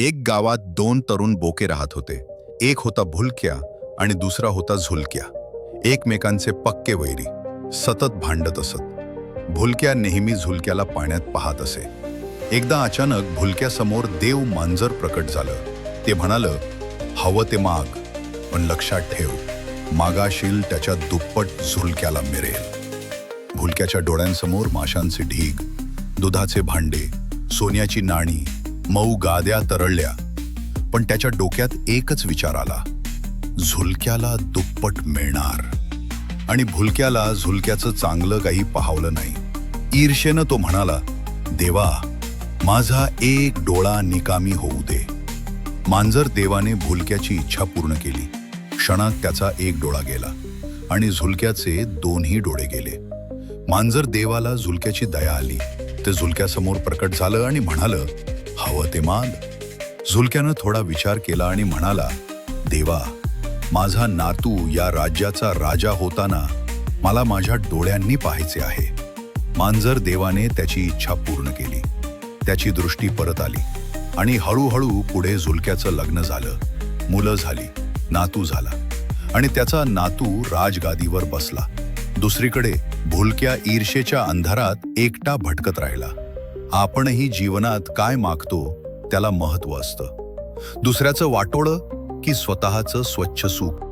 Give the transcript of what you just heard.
एक गावात दोन तरुण बोके राहत होते. एक होता भुलक्या आणि दुसरा होता झुलक्या. एकमेकांचे पक्के वैरी सतत भांडत असत. भुलक्या नेहमी झुलक्याला पाण्यात पाहत असे. एकदा अचानक भुलक्यासमोर देव मांजर प्रकट झालं. ते म्हणालं हवं ते माग पण लक्षात ठेव मागाशील त्याच्या दुप्पट झुलक्याला मिरेल. भुलक्याच्या डोळ्यांसमोर माशांचे ढीग दुधाचे भांडे सोन्याची नाणी मऊ गाद्या तरळल्या पण त्याच्या डोक्यात एकच विचार आला. झुलक्याला दुप्पट मिळणार. आणि भुलक्याला झुलक्याचं चांगलं काही पाहावलं नाही. ईर्षेनं तो म्हणाला देवा माझा एक डोळा निकामी होऊ दे. मांजर देवाने भुलक्याची इच्छा पूर्ण केली. क्षणात त्याचा एक डोळा गेला आणि झुलक्याचे दोन्ही डोळे गेले. मांजर देवाला झुलक्याची दया आली. ते झुलक्यासमोर प्रकट झालं आणि म्हणालं हवं ते माग झुलक्यानं थोडा विचार केला आणि म्हणाला देवा माझा नातू या राज्याचा राजा होताना मला माझ्या डोळ्यांनी पाहायचे आहे. मांजर देवाने त्याची इच्छा पूर्ण केली. त्याची दृष्टी परत आली आणि हळूहळू पुढे झुलक्याचं लग्न झालं. मुलं झाली नातू झाला आणि त्याचा नातू राजगादीवर बसला. दुसरीकडे भुलक्या ईर्षेच्या अंधारात एकटा भटकत राहिला. आपणही जीवनात काय मागतो त्याला महत्त्व असतं. दुसऱ्याचं वाटोळं की स्वतःचं स्वच्छ सुख?